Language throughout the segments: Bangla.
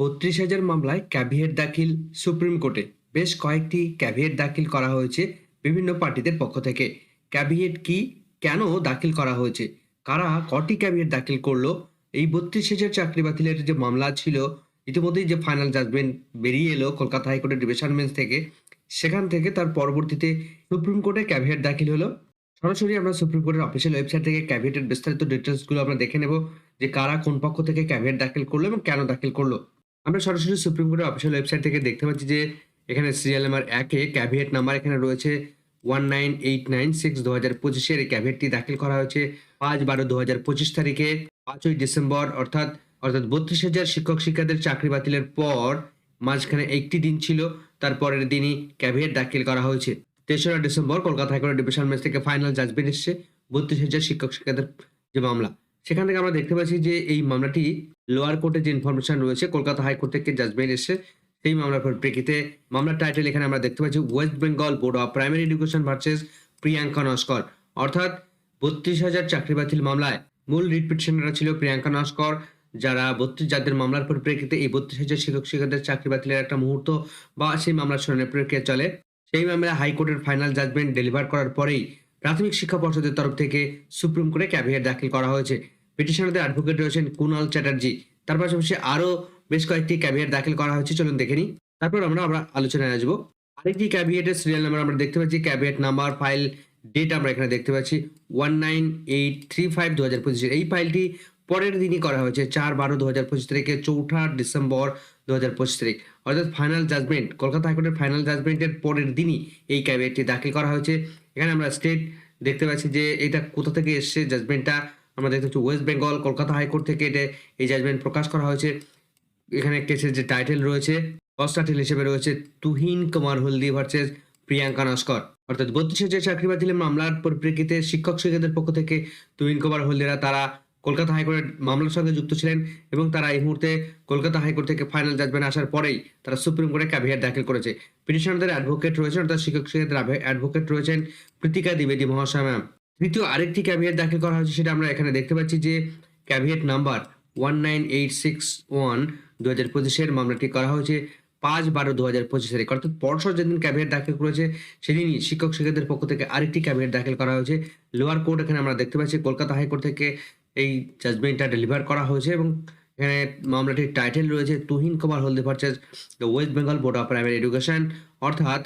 বত্রিশ হাজার মামলায় ক্যাভিয়েট দাখিল সুপ্রিম কোর্টে। বেশ কয়েকটি ক্যাভিয়েট দাখিল করা হয়েছে বিভিন্ন পার্টিদের পক্ষ থেকে। ক্যাভিয়েট কি কেন দাখিল করা হয়েছে? কারা কটি ক্যাভিয়েট দাখিল করল? এই বত্রিশ হাজার চাকরি বাতিলের যে মামলা ছিল, ইতিমধ্যেই যে ফাইনাল জাজমেন্ট বেরিয়ে এলো কলকাতা হাইকোর্টের ডিভিশন বেঞ্চ থেকে, সেখান থেকে তার পরবর্তীতে সুপ্রিম কোর্টে ক্যাভিয়েট দাখিল হলো। সরাসরি আমরা সুপ্রিম কোর্টের অফিসিয়াল ওয়েবসাইট থেকে ক্যাভিয়েটের বিস্তারিত ডিটেলসগুলো আমরা দেখে নেব যে কারা কোন পক্ষ থেকে ক্যাভিয়েট দাখিল করল এবং কেন দাখিল করল। আমরা সরাসরি সুপ্রিম কোর্টের অফিসিয়াল ওয়েবসাইট থেকে দেখতে পাচ্ছি যে এখানে সিরিয়াল নাম্বার একে ক্যাভিয়েট নাম্বার এখানে রয়েছে one nine eight nine six দু হাজার পঁচিশের এই ক্যাভিয়েটটি দাখিল করা হয়েছে পাঁচ বারো দু হাজার পঁচিশ তারিখে, পাঁচই ডিসেম্বর, অর্থাৎ অর্থাৎ বত্রিশ হাজার শিক্ষক শিক্ষাদের চাকরি বাতিলের পর মাঝখানে একটি দিন ছিল, তারপরের দিনই ক্যাভিয়েট দাখিল করা হয়েছে। তেসরা ডিসেম্বর কলকাতা হাইকোর্টের ডিভিশন বেঞ্চ থেকে ফাইনাল জাজমেন্ট এসছে, বত্রিশ হাজার শিক্ষক শিক্ষাদের যে মামলা। সেখান থেকে আমরা দেখতে পাচ্ছি যে এই মামলাটি লোয়ার কোর্টে যে ইনফরমেশন রয়েছে, কলকাতা হাইকোর্ট থেকে জাজমেন্ট এসছে সেই মামলার পরিপ্রেক্ষিতে মামলার টাইটেল এখানে আমরা দেখতে পাচ্ছি West Bengal Board of Primary Education versus Priyanka Naskar অর্থাৎ বত্রিশ হাজার চাকরি বাতিল মামলায় মূল রিট ছিল প্রিয়াঙ্কা নস্কর যারা বত্রিশ, যাদের মামলার পরিপ্রেক্ষিতে এই বত্রিশ হাজার শিক্ষক শিক্ষকদের চাকরি বাতিলের একটা মুহূর্ত বা সেই মামলার শুনানির প্রক্রিয়া চলে। সেই মামলায় হাইকোর্টের ফাইনাল জাজমেন্ট ডেলিভার করার পরেই প্রাথমিক শিক্ষা পর্ষদের তরফ থেকে সুপ্রিম কোর্টে ক্যাভিয়েট দাখিল করা হয়েছে। পিটিশনারদের অ্যাডভোকেট রয়েছেন কুণাল চ্যাটার্জি। তার পাশাপাশি আরও বেশ কয়েকটি ক্যাভিয়েট দাখিল করা হয়েছে, চলুন দেখে নিই। তারপর আমরা আমরা আলোচনায় আসব। আরেকটি ক্যাভিয়েটের সিরিয়াল নাম্বার আমরা দেখতে পাচ্ছি ক্যাভিয়েট নাম্বার ফাইল ডেট আমরা এখানে দেখতে পাচ্ছি one nine eight three five দু হাজার পঁচিশের এই ফাইলটি পরের দিনই করা হয়েছে, চার বারো দু হাজার পঁচিশ তারিখে, চৌঠা ডিসেম্বর দু হাজার পঁচিশ তারিখ। অর্থাৎ ফাইনাল জাজমেন্ট কলকাতা হাইকোর্টের ফাইনাল জাজমেন্টের পরের দিনই এই ক্যাভিয়েটটি দাখিল করা হয়েছে। এখানে আমরা স্টেট দেখতে পাচ্ছি যে এটা কোথা থেকে এসছে জাজমেন্টটা আমরা দেখতে পাচ্ছি ওয়েস্ট বেঙ্গল কলকাতা হাইকোর্ট থেকে এটা, এই জাজমেন্ট প্রকাশ করা হয়েছে। এখানে কেসের যে টাইটেল রয়েছে ফার্স্ট টাইটেল হিসেবে রয়েছে তুহিন কুমার হলদি ভার্সেস প্রিয়াঙ্কা নস্কর। অর্থাৎ বত্রিশ হাজার চাকরি বাতিলের মামলার পরিপ্রেক্ষিতে শিক্ষক শিক্ষকদের পক্ষ থেকে তুহিন কুমার হলদিরা তারা কলকাতা হাইকোর্টের মামলার সঙ্গে যুক্ত ছিলেন এবং তারা এই মুহূর্তে কলকাতা হাইকোর্ট থেকে ফাইনাল জাজমেন্ট আসার পরেই তারা সুপ্রিম কোর্টে ক্যাভিয়ার দাখিল করেছে। পিটিশনারদের অ্যাডভোকেট রয়েছেন, অর্থাৎ শিক্ষক শিক্ষকদের অ্যাডভোকেট রয়েছেন প্রীতিকা দ্বিবেদী মহাশয় ম্যাম তৃতীয় আরেকটি ক্যাভিয়েট দাখিল করা হয়েছে, সেটা আমরা এখানে দেখতে পাচ্ছি যে caveat number one nine eight six one দু হাজার পঁচিশের মামলাটি করা হয়েছে পাঁচ বারো দু হাজার পঁচিশ তারিখ অর্থাৎ পরশর যেদিন ক্যাভিয়েট দাখিল করেছে, সেদিনই শিক্ষক শিক্ষকদের পক্ষ থেকে আরেকটি ক্যাভিয়েট দাখিল করা হয়েছে। লোয়ার কোর্ট এখানে আমরা দেখতে পাচ্ছি, কলকাতা হাইকোর্ট থেকে এই জাজমেন্টটা ডেলিভার করা হয়েছে এবং এখানে মামলাটির টাইটেল রয়েছে Tuhin Kumar Haldi versus the West Bengal Board of Primary Education অর্থাৎ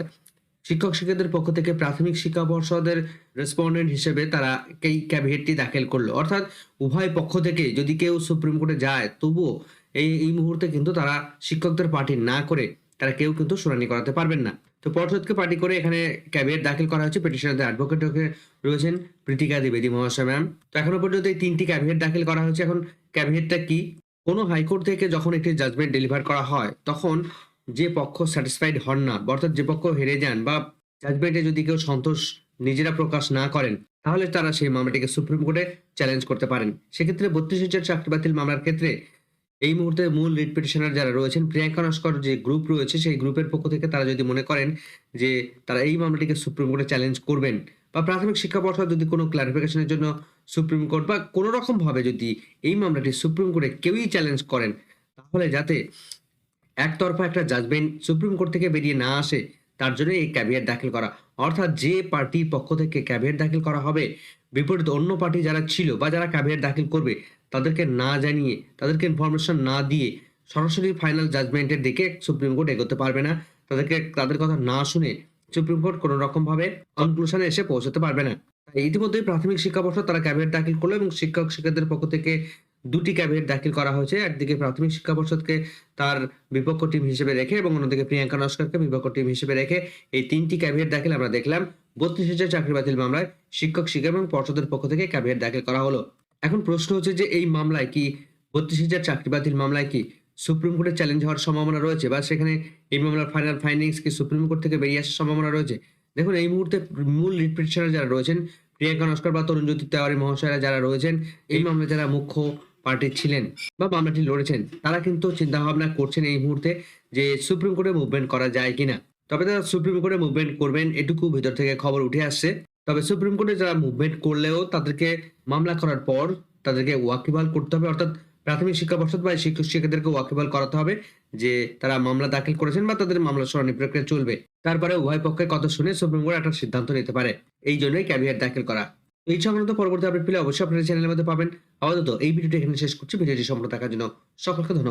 শিক্ষক শিক্ষকদের পক্ষ থেকে প্রাথমিক শিক্ষা পর্ষদের রেসপন্ডেন্ট হিসেবে তারা এই ক্যাভিয়েটটি দাখিল করল। অর্থাৎ উভয় পক্ষ থেকে যদি কেউ সুপ্রিম কোর্টে যায়, তবুও এই এই মুহূর্তে কিন্তু তারা শিক্ষকদের পার্টি না করে তারা কেউ কিন্তু শুনানি করাতে পারবেন না। তো পর্ষদকে পার্টি করে এখানে ক্যাভিয়েট দাখিল করা হয়েছে। পিটিশনারদের অ্যাডভোকেট রয়েছেন প্রীতিকা দ্বিবেদী মহাশয় ম্যাম তো এখনও পর্যন্ত এই তিনটি ক্যাভিয়েট দাখিল করা হয়েছে। এখন ক্যাভিয়েটটা কি? কোনো হাইকোর্ট থেকে যখন একটি জাজমেন্ট ডেলিভার করা হয়, তখন যে পক্ষ স্যাটিসফাইড হন না, অর্থাৎ যে পক্ষ হেরে যান বা জাজমেন্টে যদি কেউ সন্তোষ নিজেরা প্রকাশ না করেন, তাহলে তারা সেই মামলাটিকে সুপ্রিম কোর্টে চ্যালেঞ্জ করতে পারেন। সেক্ষেত্রে বত্রিশ হাজার চাকরি বাতিল মামলার ক্ষেত্রে এই মুহূর্তে মূল রিট পিটিশনার যারা রয়েছেন, প্রিয়াঙ্কা নস্কর যে গ্রুপ রয়েছে, সেই গ্রুপের পক্ষ থেকে তারা যদি মনে করেন যে তারা এই মামলাটিকে সুপ্রিম কোর্টে চ্যালেঞ্জ করবেন বা প্রাথমিক শিক্ষা পর্ষদ যদি কোনো ক্লারিফিকেশনের জন্য সুপ্রিম কোর্ট বা কোনো রকম যদি এই মামলাটি সুপ্রিম কোর্টে কেউই চ্যালেঞ্জ করেন, তাহলে যাতে একতরফা একটা জাজমেন্ট সুপ্রিম কোর্ট থেকে বেরিয়ে না আসে, তার জন্য এই ক্যাভিয়েট দাখিল করা। অর্থাৎ যে পার্টির পক্ষ থেকে ক্যাভিয়েট দাখিল করা হবে, বিপরীত অন্য পার্টি যারা ছিল বা যারা ক্যাভিয়েট দাখিল করবে, তাদেরকে না জানিয়ে, তাদেরকে ইনফরমেশন না দিয়ে সরাসরি ফাইনাল জাজমেন্টের দিকে সুপ্রিম কোর্ট এগোতে পারবে না। তাদেরকে, তাদের কথা না শুনে সুপ্রিম কোর্ট কোনো রকমভাবে কনক্লুশনে এসে পৌঁছাতে পারবে না। তাই ইতিমধ্যেই প্রাথমিক শিক্ষা পর্ষদ তারা ক্যাভিয়েট দাখিল করল এবং শিক্ষক শিক্ষকদের পক্ষ থেকে দুটি ক্যাভিয়েট দাখিল করা হয়েছে। একদিকে প্রাথমিক শিক্ষা পর্ষদকে তার বিপক্ষ টিম হিসেবে রেখে এবং অন্যদিকে প্রিয়াঙ্কা নস্করকে বিপক্ষ টিম হিসেবে রেখে এই তিনটি ক্যাভিয়েট দাখিল আমরা দেখলাম। বত্রিশ হাজার চাকরি বাতিল মামলায় শিক্ষক শিক্ষক এবং পর্ষদের পক্ষ থেকে ক্যাভিয়েট দাখিল করা হলো। এখন প্রশ্ন হচ্ছে যে এই মামলায় কি, বত্রিশ হাজার চাকরি বাতিল মামলায় কি সুপ্রিম কোর্টে চ্যালেঞ্জ হওয়ার সম্ভাবনা রয়েছে বা সেখানে এই মামলার ফাইনাল ফাইন্ডিংস কি সুপ্রিম কোর্ট থেকে বেরিয়ে আসার সম্ভাবনা রয়েছে? দেখুন, এই মুহূর্তে মূল রিট পিটিশনার যারা রয়েছেন, প্রিয়াঙ্কা নস্কর বা তরুণ জ্যোতি তেওয়ারি মহাশয়রা যারা রয়েছেন, এই মামলায় যারা মুখ্য পার্টি ছিলেন বা মামলাটি লড়েছেন, তারা কিন্তু চিন্তা ভাবনা করছেন এই মুহূর্তে যে সুপ্রিম কোর্টে মুভমেন্ট করা যায় কিনা। তবে তারা সুপ্রিম কোর্টে মুভমেন্ট করবেন এটুকু ভিতর থেকে খবর উঠে আসছে। তবে সুপ্রিম কোর্টে যারা মুভমেন্ট করলেও তাদেরকে মামলা করার পর তাদেরকে ওয়াকিবাল করতে হবে, অর্থাৎ প্রাথমিক শিক্ষা পর্ষদ বা শিক্ষক শিক্ষিকাদেরকে ওয়াকিবল করাতে হবে যে তারা মামলা দাখিল করেছেন বা তাদের মামলা শুনানি প্রক্রিয়া চলবে। তারপরে উভয় পক্ষের কথা শুনে সুপ্রিম কোর্ট একটা সিদ্ধান্ত নিতে পারে। এই জন্যই ক্যাভিয়েট দাখিল করা। এই সংক্রান্ত পরবর্তী আপডেট পেলে অবশ্যই আপনার চ্যানেলের মধ্যে পাবেন। আপাতত এই ভিডিওটি এখানে শেষ করছি। ভিডিওটি সম্পূর্ণ দেখার জন্য সকলকে ধন্যবাদ।